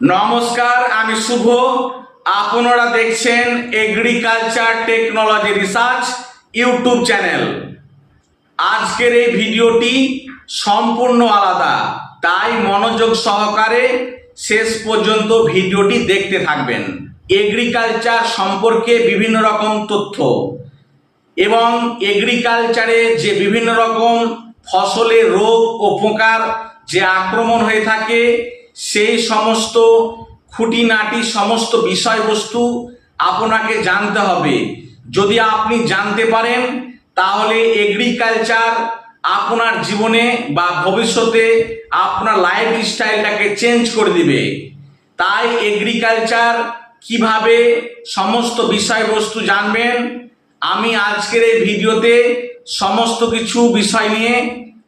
নমস্কার, আমি শুভ। আপনারা দেখছেন agriculture technology research YouTube channel আজকের এই ভিডিওটি সম্পূর্ণ আলাদা, তাই মনোযোগ সহকারে শেষ পর্যন্ত ভিডিওটি দেখতে থাকবেন। এগ্রিকালচার সম্পর্কে বিভিন্ন রকম তথ্য এবং এগ্রিকালচারে যে বিভিন্ন রকম ফসলে রোগ ও পোকার যে আক্রমণ হয়ে থাকে সেই সমস্ত খুঁটিনাটি সমস্ত বিষয়বস্তু আপনাকে জানতে হবে। যদি আপনি জানতে পারেন, তাহলে এগ্রিকালচার আপনার জীবনে বা ভবিষ্যতে আপনার লাইফ স্টাইলটাকে চেঞ্জ করে দিবে। তাই এগ্রিকালচার কীভাবে সমস্ত বিষয়বস্তু জানবেন, আমি আজকের এই ভিডিওতে সমস্ত কিছু বিষয় নিয়ে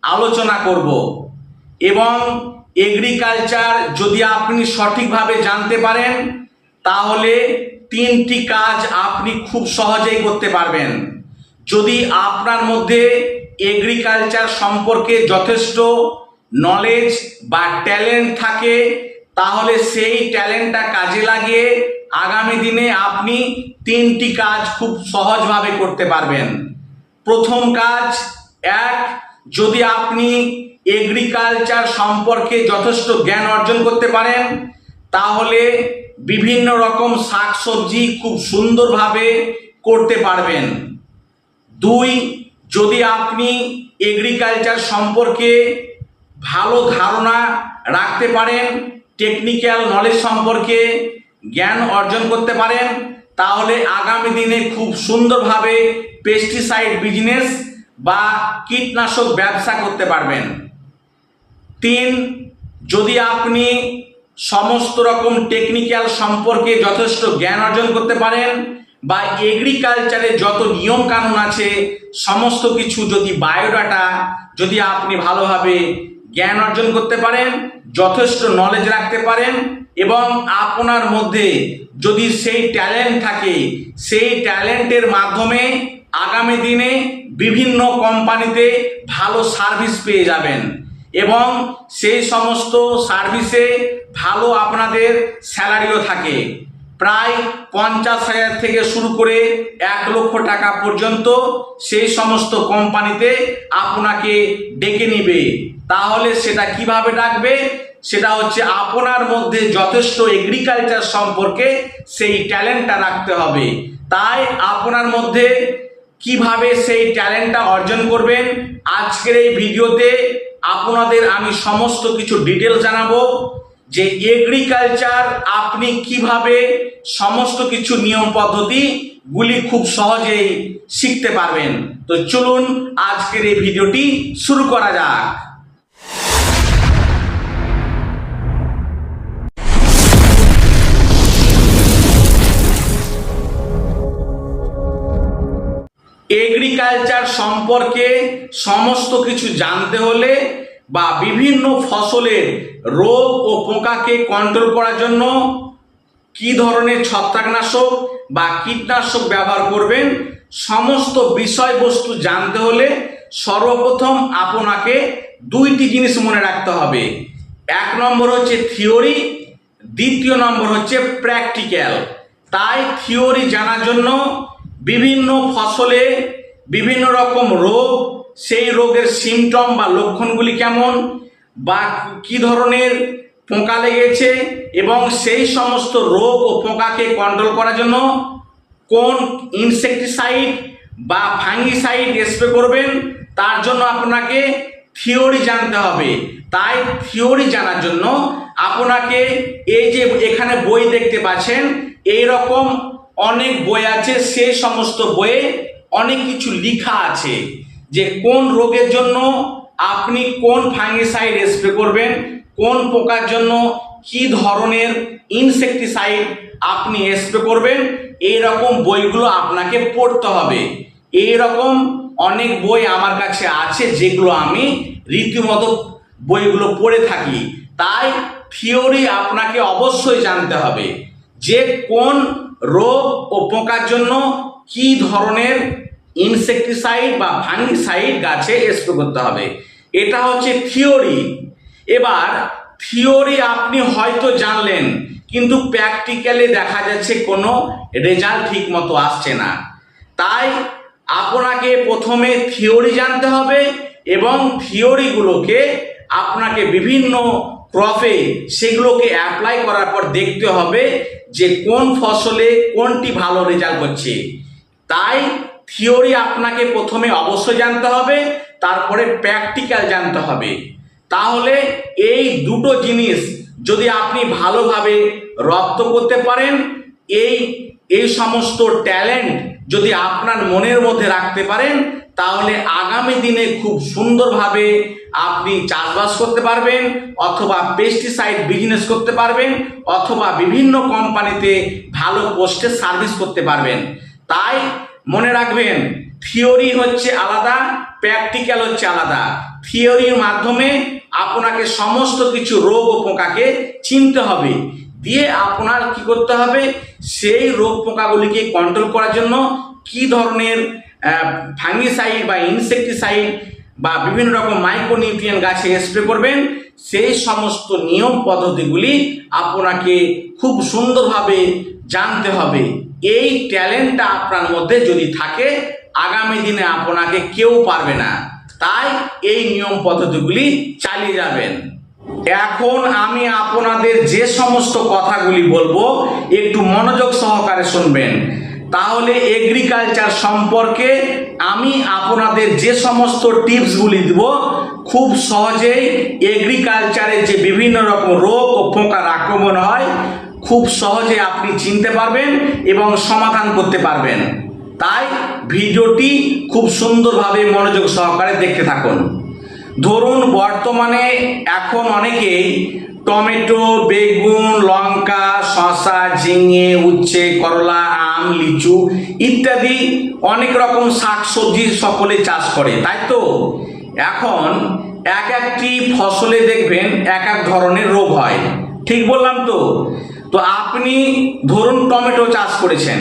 আলোচনা করব এবং এগ্রিকালচার যদি আপনি সঠিকভাবে জানতে পারেন, তাহলে তিনটি কাজ আপনি খুব সহজেই করতে পারবেন। যদি আপনার মধ্যে এগ্রিকালচার সম্পর্কে যথেষ্ট নলেজ বা ট্যালেন্ট থাকে, তাহলে সেই ট্যালেন্টটা কাজে লাগিয়ে আগামী দিনে আপনি তিনটি কাজ খুব সহজভাবে করতে পারবেন। প্রথম কাজ এক, যদি আপনি এগ্রিকালচার সম্পর্কে যথেষ্ট জ্ঞান অর্জন করতে পারেন, তাহলে বিভিন্ন রকম শাকসবজি খুব সুন্দরভাবে করতে পারবেন। দুই, যদি আপনি এগ্রিকালচার সম্পর্কে ভালো ধারণা রাখতে পারেন টেকনিক্যাল নলেজ সম্পর্কে জ্ঞান অর্জন করতে পারেন, তাহলে আগামী দিনে খুব সুন্দরভাবে পেস্টিসাইড বিজনেস বা কীটনাশক ব্যবসা করতে পারবেন। তিন, যদি আপনি সমস্ত রকম টেকনিক্যাল সম্পর্কে যথেষ্ট জ্ঞান অর্জন করতে পারেন বা এগ্রিকালচারে যত নিয়ম কানুন আছে, সমস্ত কিছু যদি বায়োডাটা যদি আপনি ভালোভাবে জ্ঞান অর্জন করতে পারেন, যথেষ্ট নলেজ রাখতে পারেন এবং আপনার মধ্যে যদি সেই ট্যালেন্ট থাকে, সেই ট্যালেন্টের মাধ্যমে আগামী দিনে বিভিন্ন কোম্পানিতে ভালো সার্ভিস পেয়ে যাবেন। এবং সেই সমস্ত সার্ভিসে ভালো আপনাদের স্যালারিও থাকে। প্রায় পঞ্চাশ হাজার থেকে শুরু করে এক লক্ষ টাকা পর্যন্ত সেই সমস্ত কোম্পানিতে আপনাকে ডেকে নিবে। তাহলে সেটা কীভাবে ডাকবে? সেটা হচ্ছে আপনার মধ্যে যথেষ্ট এগ্রিকালচার সম্পর্কে সেই ট্যালেন্টটা রাখতে হবে। তাই আপনার মধ্যে কীভাবে সেই ট্যালেন্টটা অর্জন করবেন? আজকের এই ভিডিওতে আপনাদের আমি সমস্ত কিছু ডিটেল জানাব যে এগ্রিকালচার আপনি কীভাবে সমস্ত কিছু নিয়ম পদ্ধতি গুলি খুব সহজেই শিখতে পারবেন। তো চলুন আজকের এই ভিডিওটি শুরু করা যাক। এগ্রিকালচার সম্পর্কে সমস্ত কিছু জানতে হলে বা বিভিন্ন ফসলের রোগ ও পোকাকে কন্ট্রোল করার জন্য কি ধরনের ছত্রাকনাশক বা কীটনাশক ব্যবহার করবেন, সমস্ত বিষয়বস্তু জানতে হলে সর্বপ্রথম আপনাকে দুইটি জিনিস মনে রাখতে হবে। এক নম্বর হচ্ছে থিওরি, দ্বিতীয় নম্বর হচ্ছে প্র্যাকটিক্যাল। তাই থিওরি জানার জন্য বিভিন্ন ফসলে বিভিন্ন রকম রোগ, সেই রোগের সিমটম বা লক্ষণগুলি কেমন, বা কি ধরনের পোকা লেগেছে, এবং সেই সমস্ত রোগ ও পোকাকে কন্ট্রোল করার জন্য কোন ইনসেকটিসাইড বা ফাঙ্গিসাইড স্প্রে করবেন, তার জন্য আপনাকে থিওরি জানতে হবে। তাই থিওরি জানার জন্য আপনাকে এই যে এখানে বই দেখতে পাচ্ছেন এই রকম অনেক বই আছে, সে সমস্ত বইয়ে অনেক কিছু লেখা আছে যে কোন রোগের জন্য আপনি কোন ফাঙ্গিসাইড স্প্রে করবেন, কোন পোকার জন্য কি ধরনের ইনসেকটিসাইড আপনি স্প্রে করবেন এই রকম বইগুলো আপনাকে পড়তে হবে। এই রকম অনেক বই আমার কাছে আছে যেগুলো আমি রীতিমতো বইগুলো পড়ে থাকি। তাই থিওরি আপনাকে অবশ্যই জানতে হবে যে কোন রোগ ও পোকার জন্য কি ধরনের ইনসেকটিসাইড বা ফাঙ্গিসাইড গাছে স্প্রে করতে হবে? এটা হচ্ছে থিওরি এবার থিওরি আপনি হয়তো জানলেন, কিন্তু প্র্যাকটিক্যালি দেখা যাচ্ছে কোনো রেজাল্ট ঠিক মতো আসছে না। তাই আপনাকে প্রথমে থিওরি জানতে হবে এবং থিওরিগুলোকে আপনাকে বিভিন্ন ক্রপে সেগুলোকে অ্যাপ্লাই করার পর দেখতে হবে যে কোন ফসলে কোনটি ভালো রেজাল্ট হচ্ছে। তাই থিওরি আপনাকে প্রথমে অবশ্যই জানতে হবে, তারপরে প্র্যাকটিক্যাল জানতে হবে। তাহলে এই দুটো জিনিস যদি আপনি ভালোভাবে রপ্ত করতে পারেন, এই এই সমস্ত ট্যালেন্ট যদি আপনার মনের মধ্যে রাখতে পারেন, তাহলে আগামী দিনে খুব সুন্দরভাবে আপনি চাষবাস করতে পারবেন, অথবা পেস্টিসাইড বিজনেস করতে পারবেন, অথবা বিভিন্ন কোম্পানিতে ভালো পোস্টে সার্ভিস করতে পারবেন। তাই মনে রাখবেন থিওরি হচ্ছে আলাদা প্র্যাকটিক্যাল হচ্ছে আলাদা। থিওরির মাধ্যমে আপনাকে সমস্ত কিছু রোগ ও পোকাকে চিনতে হবে। দিয়ে আপনার কি করতে হবে? সেই রোগ পোকাগুলিকে কন্ট্রোল করার জন্য কি ধরনের ফাঙ্গিসাইড বা ইনসেকটিসাইড বা বিভিন্ন রকম মাইক্রোনিউট্রিয়েন্ট গাছে স্প্রে করবেন, সেই সমস্ত নিয়ম পদ্ধতিগুলি আপনাকে খুব সুন্দরভাবে জানতে হবে। এই ট্যালেন্টটা আপনার মধ্যে যদি থাকে, আগামী দিনে আপনাকে কেউ পারবে না। তাই এই নিয়ম পদ্ধতিগুলি চালিয়ে যাবেন। এখন আমি আপনাদের যে সমস্ত কথাগুলি বলব, একটু মনোযোগ সহকারে শুনবেন। তাহলে এগ্রিকালচার সম্পর্কে আমি আপনাদের যে সমস্ত টিপসগুলি দেব, খুব সহজেই এগ্রিকালচারে যে বিভিন্ন রকম রোগ ও পোকার আক্রমণ হয়, খুব সহজে আপনি চিনতে পারবেন এবং সমাধান করতে পারবেন। তাই ভিডিওটি খুব সুন্দরভাবে মনোযোগ সহকারে দেখতে থাকুন। ধরুন বর্তমানে এখন অনেকেই টমেটো, বেগুন, লঙ্কা, শসা, ঝিঙে, উচ্ছে, করলা, আম, লিচু ইত্যাদি অনেক রকম শাকসবজি সকলে চাষ করে, তাই তো? এখন এক একটি ফসলে দেখবেন এক এক ধরনের রোগ হয়, ঠিক বললাম তো? তো আপনি ধরুন টমেটো চাষ করেছেন,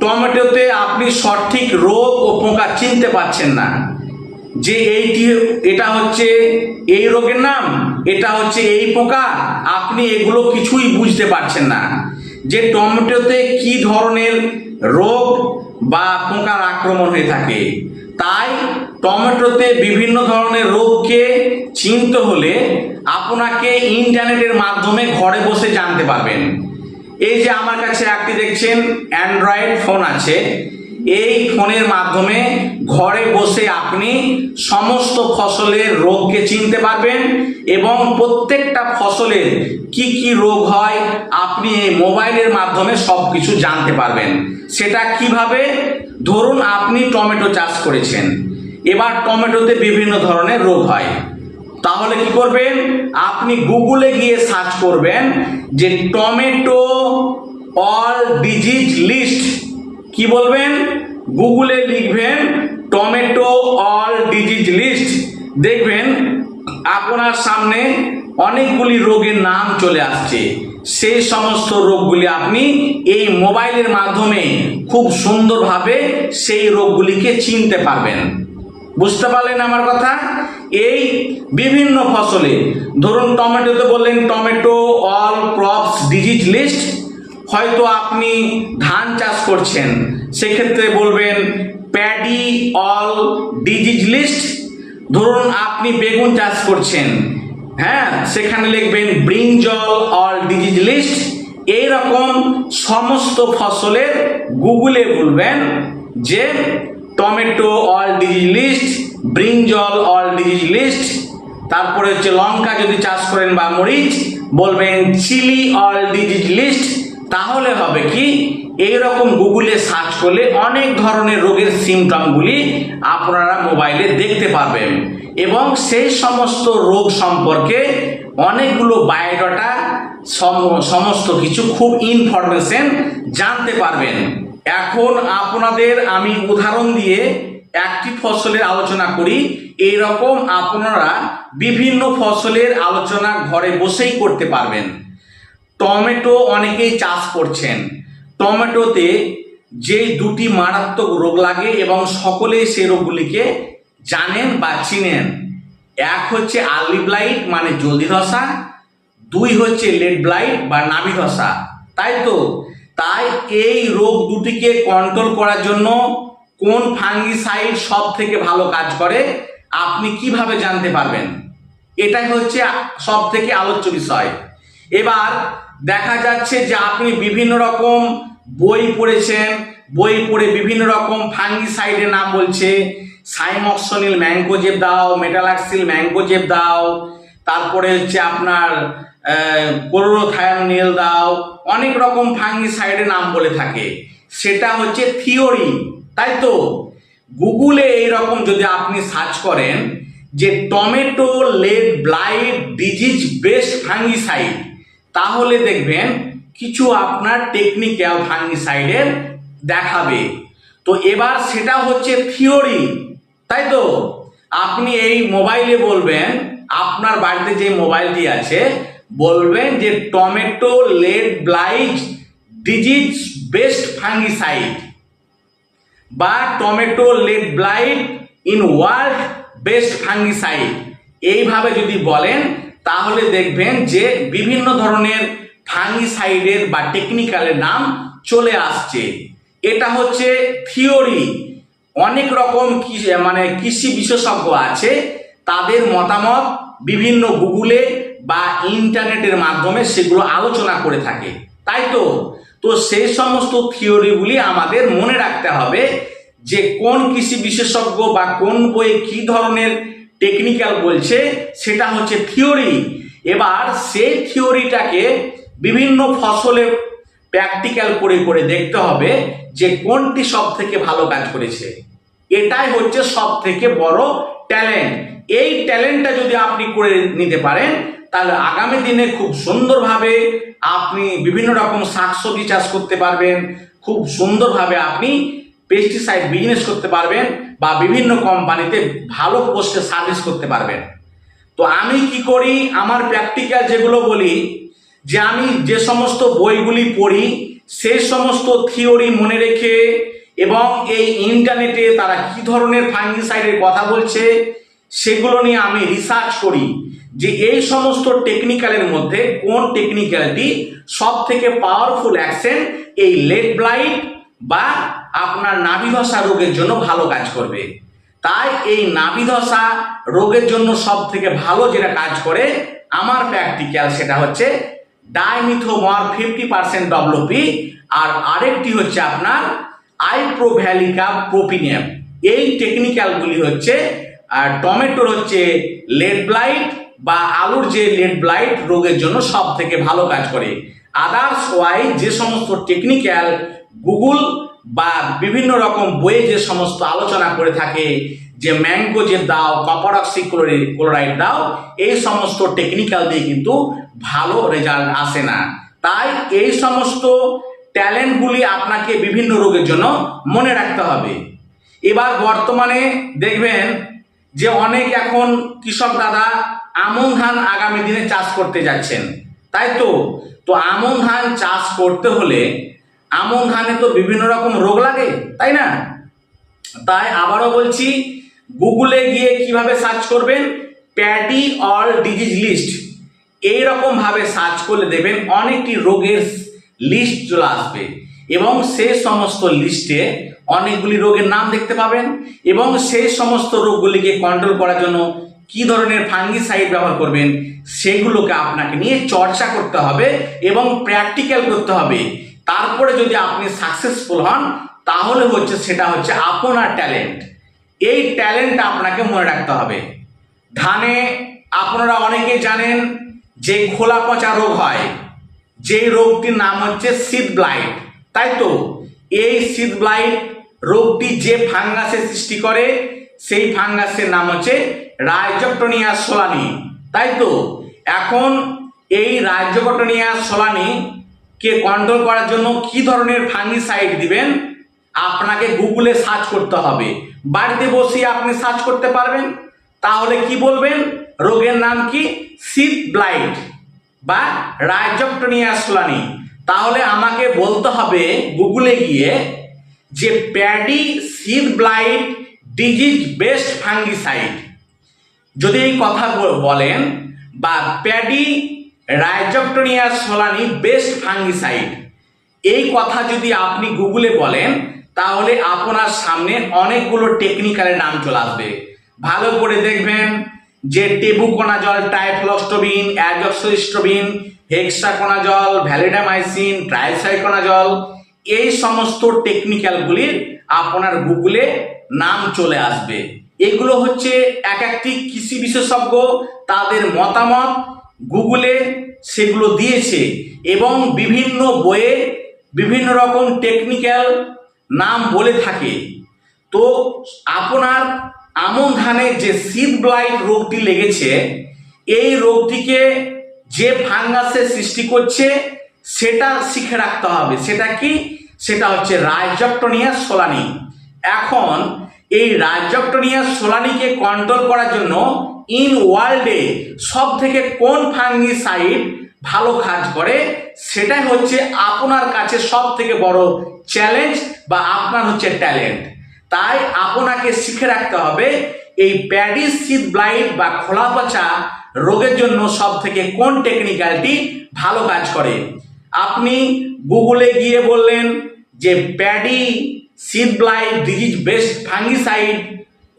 টমেটোতে আপনি সঠিক রোগ ও পোকা চিনতে পারছেন না যে এইটি এটা হচ্ছে এই রোগের নাম, এটা হচ্ছে এই পোকা আপনি এগুলো কিছুই বুঝতে পারছেন না। যে টমেটোতে কি ধরনের রোগ বা পোকার আক্রমণ হয়ে থাকে, তাই টমেটোতে বিভিন্ন ধরনের রোগকে চিনতে হলে আপনাকে ইন্টারনেটের মাধ্যমে ঘরে বসে জানতে পারবেন। এই যে আমার কাছে একটি দেখছেন, অ্যান্ড্রয়েড ফোন আছে এই ফোনের মাধ্যমে ঘরে বসে আপনি সমস্ত ফসলের রোগকে চিনতে পারবেন এবং প্রত্যেকটা ফসলের কি কি রোগ হয় আপনি এই মোবাইলের মাধ্যমে সব কিছু জানতে পারবেন। সেটা কীভাবে? ধরুন আপনি টমেটো চাষ করেছেন। এবার টমেটোতে বিভিন্ন ধরনের রোগ হয়। তাহলে কি করবেন? আপনি গুগলে গিয়ে সার্চ করবেন যে টমেটো অল ডিজিজ লিস্ট কি বলবেন? গুগলে লিখবেন, টমেটো অল ডিজিজ লিস্ট। দেখবেন, আপনার সামনে অনেকগুলি রোগের নাম চলে আসছে। সেই সমস্ত রোগগুলি আপনি এই মোবাইলের মাধ্যমে খুব সুন্দরভাবে সেই রোগগুলিকে চিনতে পারবেন। বুঝতে পারলেন আমার কথা? এই বিভিন্ন ফসলে, ধরুন টমেটোতে বললেন tomato all crops disease list হয়তো আপনি ধান চাষ করছেন, সেক্ষেত্রে বলবেন, প্যাডি অল ডিজিজ লিস্ট। ধরুন আপনি বেগুন চাষ করছেন হ্যাঁ সেখানে লিখবেন ব্রিঞ্জল অল ডিজিজ লিস্ট। এইরকম সমস্ত ফসলের গুগলে বলবেন যে, tomato all disease list brinjal all disease list. তারপরে হচ্ছে লঙ্কা যদি চাষ করেন বা মরিচ, বলবেন, চিলি অল ডিজিজ লিস্ট। তাহলে হবে কি? এই রকম গুগলে সার্চ করলে অনেক ধরনের রোগের সিমটমগুলি আপনারা মোবাইলে দেখতে পারবেন। এবং সেই সমস্ত রোগ সম্পর্কে অনেকগুলো বায়োডাটা সম- সমস্ত কিছু খুব ইনফরমেশন জানতে পারবেন। এখন আপনাদের আমি উদাহরণ দিয়ে একটি ফসলের আলোচনা করি। এই রকম আপনারা বিভিন্ন ফসলের আলোচনা ঘরে বসেই করতে পারবেন। টমেটো অনেকেই চাষ করছেন। টমেটোতে যে দুটি মারাত্মক রোগ লাগে এবং সকলেই সেই রোগগুলিকে জানেন বা চিনেন। এক হচ্ছে আর্লি ব্লাইট মানে জলদি ধসা। দুই হচ্ছে লেড ব্লাইট বা নাভি ধসা। তাই তো? তাই এই রোগ দুটিকে কন্ট্রোল করার জন্য কোন ফাঙ্গিসাইড সব থেকে ভালো কাজ করে, আপনি কীভাবে জানতে পারবেন? এটাই হচ্ছে সব থেকে আলোচ্য বিষয়। এবার দেখা যাচ্ছে যে আপনি বিভিন্ন রকম বই পড়েছেন, বই পড়ে বিভিন্ন রকম ফাঙ্গিসাইডের নাম বলছে। সাইমক্সনিল ম্যাঙ্কোজেব দাও, মেটালাক্সিল ম্যাঙ্কোজেব দাও, তারপরে হচ্ছে আপনার ক্লোরোথায়ানিল দাও, অনেক রকম ফাঙ্গিসাইডের নাম বলে থাকে। সেটা হচ্ছে থিওরি, তাই তো? গুগলে এইরকম যদি আপনি সার্চ করেন যে tomato late blight disease best fungicide তাহলে দেখবেন কিছু আপনার টেকনিক্যাল ফাঙ্গিসাইডের দেখাবে। তো এবার সেটা হচ্ছে থিওরি তাই তো? আপনি এই মোবাইলে বলবেন, আপনার বাড়িতে যে মোবাইলটি আছে, বলবেন যে tomato late blight disease best fungicide বা tomato late blight in world best fungicide. এইভাবে যদি বলেন তাহলে দেখবেন যে বিভিন্ন ধরনের ফাঙ্গিসাইডের বা টেকনিক্যালের নাম চলে আসছে। এটা হচ্ছে থিওরি অনেক রকম মানে কৃষি বিশেষজ্ঞ আছে, তাদের মতামত বিভিন্ন গুগলে বা ইন্টারনেটের মাধ্যমে সেগুলো আলোচনা করে থাকে। তাই তো? তো সেই সমস্ত থিওরিগুলি আমাদের মনে রাখতে হবে যে কোন কৃষি বিশেষজ্ঞ বা কোন বইয়ে কি ধরনের টেকনিক্যাল বলছে, সেটা হচ্ছে থিওরি এবার সেই থিওরিটাকে বিভিন্ন ফসলে প্র্যাকটিক্যাল করে করে দেখতে হবে যে কোনটি সব থেকে ভালো কাজ করেছে। এটাই হচ্ছে সব থেকে বড় ট্যালেন্ট এই ট্যালেন্টটা যদি আপনি করে নিতে পারেন, তাহলে আগামী দিনে খুব সুন্দরভাবে আপনি বিভিন্ন রকম শাকসবজি চাষ করতে পারবেন। খুব সুন্দরভাবে আপনি পেস্টিসাইড বিজনেস করতে পারবেন বা বিভিন্ন কোম্পানিতে ভালো পোস্টে সার্ভিস করতে পারবেন। তো আমি কি করি? আমার প্র্যাকটিক্যাল যেগুলো বলি, যে আমি যে সমস্ত বইগুলি পড়ি সেই সমস্ত থিওরি মনে রেখে এবং এই ইন্টারনেটে তারা কি ধরনের ফাঙ্গিসাইডের কথা বলছে, সেগুলো নিয়ে আমি রিসার্চ করি যে এই সমস্ত টেকনিক্যালের মধ্যে কোন টেকনিক্যালটি সব থেকে পাওয়ারফুল অ্যাকশন এই লেড ব্লাইট বা আপনার নাভিধসা রোগের জন্য ভালো কাজ করবে। তাই এই নাভিধসা রোগের জন্য সব থেকে ভালো যেটা কাজ করে আমার প্র্যাকটিক্যাল সেটা হচ্ছে ডাইমিথোমর ফিফটি পার্সেন্ট ডব্লপি আর আরেকটি হচ্ছে আপনার আইপ্রোভ্যালিকা প্রোপিনিয়াম এই টেকনিক্যালগুলি হচ্ছে আর টমেটোর হচ্ছে লেড ব্লাইট বা আলুর যে লেড ব্লাইট রোগের জন্য সব থেকে ভালো কাজ করে। আদার্স ওয়াই যে সমস্ত টেকনিক্যাল গুগল বা বিভিন্ন রকম বইয়ে যে সমস্ত আলোচনা করে থাকে, যে ম্যাঙ্গো যে দাও কপার অক্সি ক্লোরাইড দাও, এই সমস্ত টেকনিক্যাল দিয়ে কিন্তু ভালো রেজাল্ট আসে না। তাই এই সমস্ত ট্যালেন্টগুলি আপনাকে বিভিন্ন রোগের জন্য মনে রাখতে হবে। এবার বর্তমানে দেখবেন যে অনেক এখন কৃষক দাদা আমন ধান আগামী দিনে চাষ করতে যাচ্ছেন। তাই তো? তো আমন ধান চাষ করতে হলে আমন ধানে তো বিভিন্ন রকম রোগ লাগে, তাই না? তাই আবারও বলছি, গুগলে গিয়ে কীভাবে সার্চ করবেন? Paddy all disease list. এইরকম ভাবে সার্চ করলে দেখবেন অনেকটি রোগের লিস্ট চলে আসবে এবং সেই সমস্ত লিস্টে অনেকগুলি রোগের নাম দেখতে পাবেন এবং সেই সমস্ত রোগগুলিকে কন্ট্রোল করার জন্য কি ধরনের ফাঙ্গিসাইড ব্যবহার করবেন, সেগুলোকে আপনাকে নিয়ে চর্চা করতে হবে এবং প্র্যাকটিক্যাল করতে হবে। তারপরে যদি আপনি সাকসেসফুল হন, তাহলে হচ্ছে সেটা হচ্ছে আপনার ট্যালেন্ট এই ট্যালেন্ট আপনাকে মনে রাখতে হবে। ধানে আপনারা অনেকেই জানেন যে খোলা পচা রোগ হয়। যে রোগটির নাম হচ্ছে সিড ব্লাইট তাই তো? এই সিড ব্লাইট রোগটি যে ফাঙ্গাসের সৃষ্টি করে, সেই ফাঙ্গাসের নাম হচ্ছে রাইজপটনিয়া সোলানি তাই তো? এখন এই রাইজপটনিয়া সোলানি কে কন্ট্রোল করার জন্য কি ধরনের ফাঙ্গিসাইড দিবেন? আপনাকে গুগলে সার্চ করতে হবে। বাড়িতে বসে আপনি সার্চ করতে পারবেন। তাহলে কি বলবেন? রোগের নাম কি? সিট ব্লাইট বা রাইজপটনিয়া তাহলে আমাকে বলতে হবে গুগলে গিয়ে যে paddy sheath blight disease best fungicide যদি এই কথা বলেন বা paddy Rhizoctonia solani best fungicide. এই কথা যদি আপনি গুগলে বলেন, তাহলে আপনার সামনে অনেকগুলো টেকনিক্যালের নাম চলে আসবে। ভালো করে দেখবেন যে tebuconazole, trifloxystrobin azoxystrobin hexaconazole, validamycin, tricyclazole, এই সমস্ত টেকনিক্যালগুলির আপনার গুগলে নাম চলে আসবে। এগুলো হচ্ছে এক একটি কৃষি বিশেষজ্ঞ, তাদের মতামত গুগলে সেগুলো দিয়েছে এবং বিভিন্ন বইয়ে বিভিন্ন রকম টেকনিক্যাল নাম বলে থাকে। তো আপনার আমন ধানে যে সিড ব্লাইট রোগটি লেগেছে, এই রোগটিকে যে ফাঙ্গাসে সৃষ্টি করছে, সেটা শিখে রাখতে হবে। সেটা কি? সেটা হচ্ছে রাইজপ্টোনিয়া সোলানি এখন এই রাইজপ্টোনিয়া সোলানিকে কন্ট্রোল করার জন্য ইন ওয়ার্ল্ডে সব থেকে কোন ফাঙ্গিসাইড ভালো কাজ করে? সেটাই হচ্ছে আপনার কাছে সব থেকে বড় চ্যালেঞ্জ বা আপনার হচ্ছে ট্যালেন্ট। তাই আপনাকে শিখে রাখতে হবে এই প্যাডি সিড ব্লাইট বা খোলা পচা রোগের জন্য সব থেকে কোন টেকনিক্যালটি ভালো কাজ করে? আপনি গুগলে গিয়ে বললেন যে paddy sheath blight disease best fungicide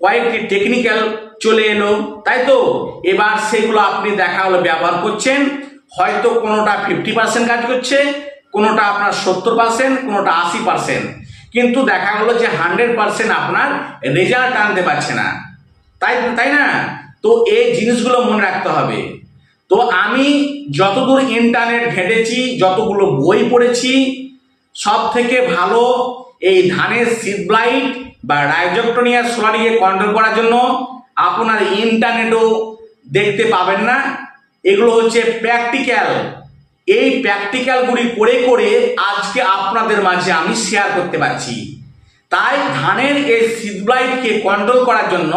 কয়েকটি টেকনিক্যাল চলে এলো। তাই তো? এবার সেগুলো আপনি দেখা হলো ব্যবহার করছেন। হয়তো কোনোটা ফিফটি পার্সেন্ট কাজ করছে, কোনোটা আপনার সত্তর পার্সেন্ট কোনোটা আশি পার্সেন্ট কিন্তু দেখা গেলো যে হান্ড্রেড পার্সেন্ট আপনার রেজাল্ট আনতে পারছে না। তাই তাই না? তো এই জিনিসগুলো মনে রাখতে হবে। তো আমি যতদূর ইন্টারনেট ঘেটেছি, যতগুলো বই পড়েছি সব থেকে ভালো এই ধানের সিড ব্লাইট বা রাইজোক্টোনিয়া সোলারিকে কন্ট্রোল করার জন্য আপনার ইন্টারনেটও দেখতে পাবেন না। এগুলো হচ্ছে প্র্যাকটিক্যাল এই প্র্যাকটিক্যালগুলি করে করে আজকে আপনাদের মাঝে আমি শেয়ার করতে পারছি। তাই ধানের এই সিড ব্লাইটকে কন্ট্রোল করার জন্য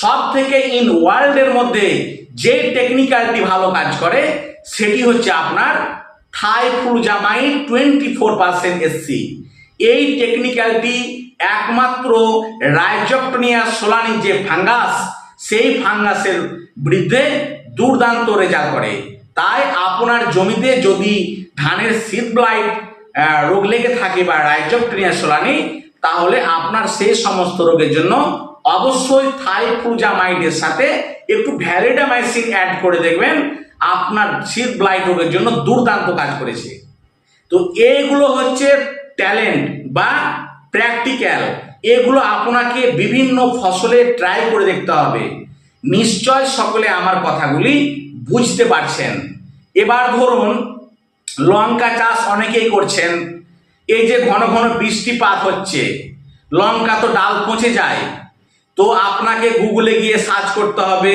সব থেকে ইন ওয়ার্ল্ডের মধ্যে যে টেকনিক্যালটি ভালো কাজ করে, সেটি হচ্ছে আপনার থাই thifluzamide twenty four percent SC এই টেকনিক্যালটি একমাত্র রাইজপ্টনিয়া সোলানি যে ফাঙ্গাস, সেই ফাঙ্গাসের বিরুদ্ধে দুর্দান্ত রেজাল্ট করে। তাই আপনার জমিতে যদি ধানের সিড ব্লাইট রোগ লেগে থাকে বা রাইজপ্টনিয়া সোলানি, তাহলে আপনার সেই সমস্ত রোগের জন্য অবশ্যই থাই থাইফ্লুজামাইডের সাথে একটু ভ্যালিডামাইসিন অ্যাড করে দেখবেন, আপনার সিড ব্লাইট রোগের জন্য দুর্দান্ত কাজ করেছে। তো এইগুলো হচ্ছে ট্যালেন্ট বা প্র্যাকটিক্যাল এগুলো আপনাকে বিভিন্ন ফসলে ট্রাই করে দেখতে হবে। নিশ্চয় সকলে আমার কথাগুলি বুঝতে পারছেন। এবার ধরুন, লঙ্কা চাষ অনেকেই করছেন। এই যে ঘন ঘন বৃষ্টিপাত হচ্ছে, লঙ্কা তো ডাল পচে যায়। তো আপনাকে গুগলে গিয়ে সার্চ করতে হবে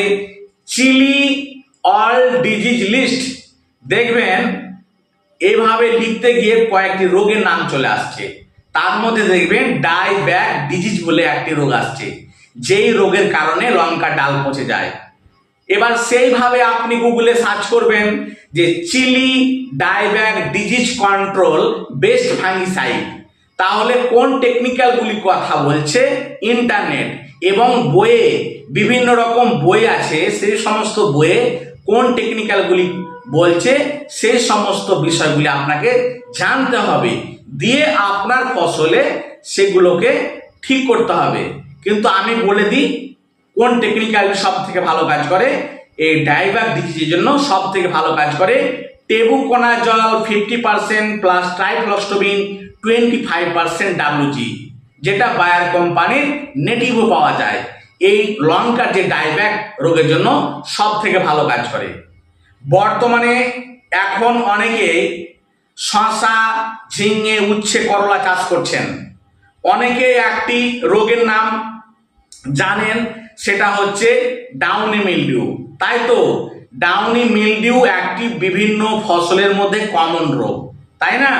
চিলি অল ডিজিজ লিস্ট দেখবেন এইভাবে লিখতে গিয়ে কয়েকটি রোগের নাম চলে আসছে। তার মধ্যে দেখবেন ডাই ব্যাক ডিজিজ বলে একটি রোগ আসছে। যেই রোগের কারণে লঙ্কা ডাল পচে যায়। এবার সেইভাবে আপনি গুগলে সার্চ করবেন যে chilli dieback disease control best fungicide. তাহলে কোন টেকনিক্যালগুলি কথা বলছে? ইন্টারনেট এবং বইয়ে বিভিন্ন রকম বই আছে, সেই সমস্ত বইয়ে কোন টেকনিক্যালগুলি বলছে সেই সমস্ত বিষয়গুলি আপনাকে জানতে হবে। দিয়ে আপনার ফসলে সেগুলোকে ঠিক করতে হবে। কিন্তু আমি বলে দিই, কোন টেকনিক্যাল সব থেকে ভালো কাজ করে? এই ডাইভার ডিজিজের জন্য সব থেকে ভালো কাজ করে। Tebuconazole fifty percent plus trifloxystrobin twenty five percent WG যেটা বায়ার কোম্পানির নেটিভও পাওয়া যায়। এই লঙ্কার যে ডাইব্যাক রোগের জন্য সব থেকে ভালো কাজ করে। বর্তমানে এখন অনেকে শশা, ঝিঙে, উচ্ছে, করলা চাষ করছেন। অনেকে একটি রোগের নাম জানেন, সেটা হচ্ছে ডাউনি মিলডিউ তাই তো ডাউনি মিলডিউ একটি বিভিন্ন ফসলের মধ্যে কমন রোগ, তাই না?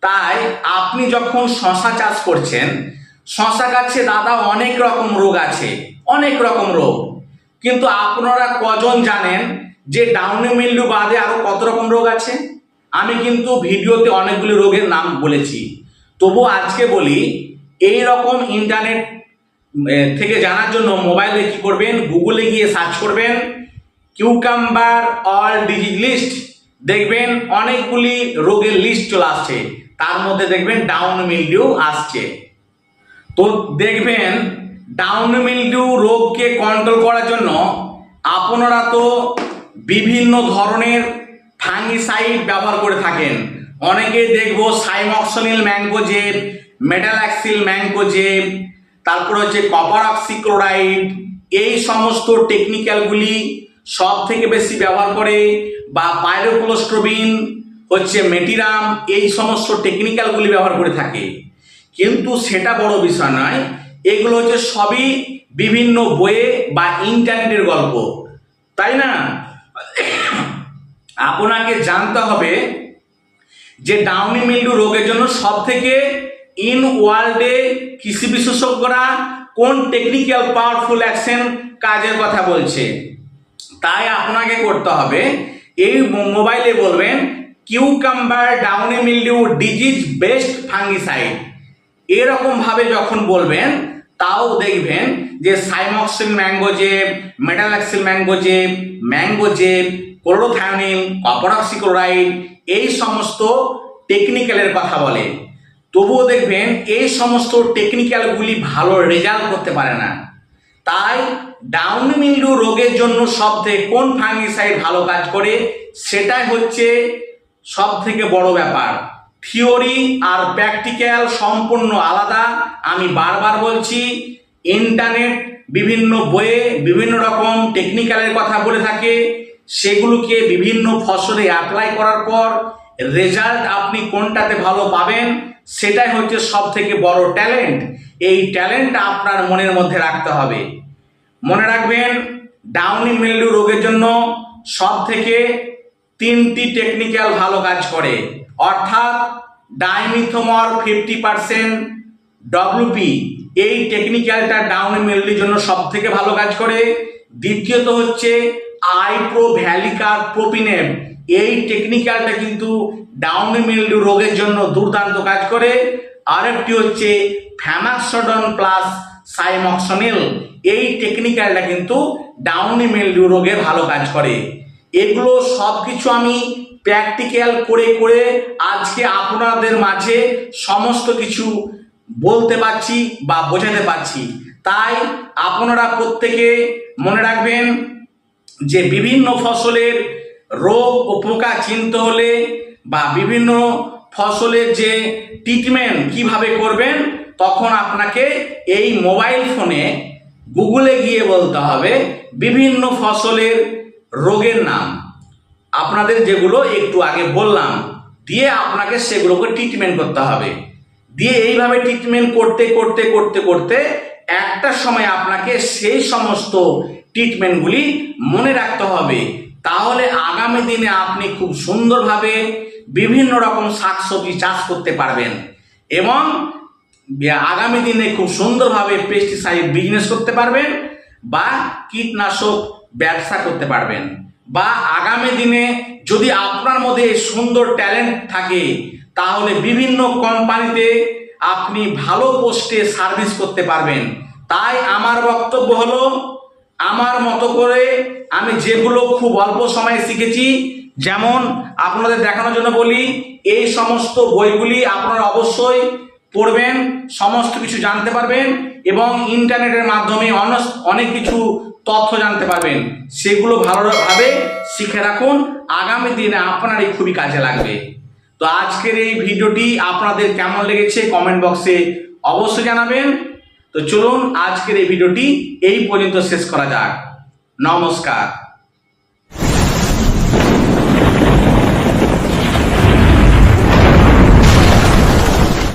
তাই আপনি যখন শশা চাষ করছেন শশা গাছে দাদা অনেক রকম রোগ আছে, অনেক রকম রোগ। কিন্তু আপনারা কজন জানেন যে ডাউনি মিলডিউ বাদে আরও কত রকম রোগ আছে? আমি কিন্তু ভিডিওতে অনেকগুলি রোগের নাম বলেছি। তবু আজকে বলি এই রকম ইন্টারনেট থেকে জানার জন্য মোবাইলে কি করবেন, গুগলে গিয়ে সার্চ করবেন কিউকাম্বার অল ডিজিজ লিস্ট দেখবেন অনেকগুলি রোগের লিস্ট চলে আসছে। তার মধ্যে দেখবেন ডাউন মিলডিউ আসছে। তো দেখবেন ডাউন মিলডিউ রোগকে কন্ট্রোল করার জন্য আপনারা তো বিভিন্ন ধরনের ফাঙ্গিসাইড ব্যবহার করে থাকেন। অনেকে দেখব সাইমক্সনিল ম্যাঙ্গোজেব মেটালাক্সিল ম্যাঙ্গোজেব তারপর হচ্ছে কপার অক্সিক্লোরাইড এই সমস্ত টেকনিক্যালগুলি সব থেকে বেশি ব্যবহার করে, বা পাইরোক্লোস্ট্রোবিন হচ্ছে মেটিরাম এই সমস্ত টেকনিক্যালগুলি ব্যবহার করে থাকে। কিন্তু সেটা বড় বিষয় নয়। এগুলো হচ্ছে সবই বিভিন্ন বইয়ে বা ইন্টারনেটের গল্প। তাই না? আপনাকে জানতে হবে যে ডাউনি মিল্ডু রোগের জন্য সব থেকে ইন ওয়ার্ল্ডে কৃষি বিশেষজ্ঞরা কোন টেকনিক্যাল পাওয়ারফুল অ্যাকশন কাজের কথা বলছে। তাই আপনাকে করতে হবে, এই মোবাইলে বলবেন cucumber downy mildew disease best fungicide এরকম ভাবে যখন বলবেন, তাও দেখবেন যে cymoxanil mancozeb metalaxyl mancozeb mancozeb chlorothalonil copper oxychloride, এই সমস্ত টেকনিক্যালের কথা বলে। তবুও দেখবেন এই সমস্ত টেকনিক্যালগুলি ভালো রেজাল্ট করতে পারে না। তাই ডাউন মিল্ডু রোগের জন্য সব থেকে কোন ফাঙ্গিসাইড ভালো কাজ করে, সেটাই হচ্ছে সব থেকে বড় ব্যাপার। থিওরি আর প্র্যাকটিক্যাল সম্পূর্ণ আলাদা। আমি বারবার বলছি, ইন্টারনেট বিভিন্ন বইয়ে বিভিন্ন রকম টেকনিক্যালের কথা বলে থাকে। সেগুলোকে বিভিন্ন ফসলে অ্যাপ্লাই করার পর রেজাল্ট আপনি কোনটাতে ভালো পাবেন, সেটাই হচ্ছে সব থেকে বড় ট্যালেন্ট। এই ট্যালেন্ট আপনার মনের মধ্যে রাখতে হবে। মনে রাখবেন ডাউনি মিল্ডু রোগের জন্য সব থেকে তিনটি টেকনিক্যাল ভালো কাজ করে। অর্থাৎ ডাইমিথোমর ফিফটি পার্সেন্ট ডব্লিউপি এই টেকনিক্যালটা ডাউন মিল্ডির জন্য সব থেকে ভালো কাজ করে। দ্বিতীয়ত হচ্ছে আইপ্রো ভ্যালিকার প্রোপিনেম এই টেকনিক্যালটা কিন্তু ডাউন মিল্ডিউ রোগের জন্য দুর্দান্ত কাজ করে। আরেকটি হচ্ছে ফ্যামাক্সডন প্লাস সাইমক্সনিল। এই টেকনিক্যালটা কিন্তু ডাউনি মিল্ডিউ রোগে ভালো কাজ করে। এগুলো সব কিছু আমি প্র্যাকটিক্যাল করে করে আজকে আপনাদের মাঝে সমস্ত কিছু বলতে পারছি বা বোঝাতে পারছি। তাই আপনারা প্রত্যেকে মনে রাখবেন যে বিভিন্ন ফসলের রোগ ও পোকা চিনতে হলে বা বিভিন্ন ফসলের যে ট্রিটমেন্ট কীভাবে করবেন, তখন আপনাকে এই মোবাইল ফোনে গুগলে গিয়ে বলতে হবে বিভিন্ন ফসলের রোগের নাম। আপনাদের যেগুলো একটু আগে বললাম, দিয়ে আপনাকে সেগুলোকে ট্রিটমেন্ট করতে হবে। দিয়ে এইভাবে ট্রিটমেন্ট করতে করতে করতে করতে একটা সময় আপনাকে সেই সমস্ত ট্রিটমেন্টগুলি মনে রাখতে হবে। তাহলে আগামী দিনে আপনি খুব সুন্দরভাবে বিভিন্ন রকম শাকসবজি চাষ করতে পারবেন এবং আগামী দিনে খুব সুন্দরভাবে পেস্টিসাইড বিজনেস করতে পারবেন বা কীটনাশক ব্যবসা করতে পারবেন। বা আগামী দিনে যদি আপনার মধ্যে সুন্দর ট্যালেন্ট থাকে, তাহলে বিভিন্ন কোম্পানিতে আপনি ভালো পোস্টে সার্ভিস করতে পারবেন। তাই আমার বক্তব্য হলো, আমার মতো করে আমি যেগুলো খুব অল্প সময়ে শিখেছি, যেমন আপনাদের দেখানোর জন্য বলি, এই সমস্ত বইগুলি আপনারা অবশ্যই পড়বেন, সমস্ত কিছু জানতে পারবেন এবং ইন্টারনেটের মাধ্যমে অনেক কিছু তথ্য জানতে পারবেন। সেগুলো ভালোভাবে শিখে রাখুন। আগামী দিনে আপনারই খুবই কাজে লাগবে। তো আজকের এই ভিডিওটি আপনাদের কেমন লেগেছে কমেন্ট বক্সে অবশ্যই জানাবেন। তো চলুন আজকের এই ভিডিওটি এই পর্যন্ত শেষ করা যাক। নমস্কার।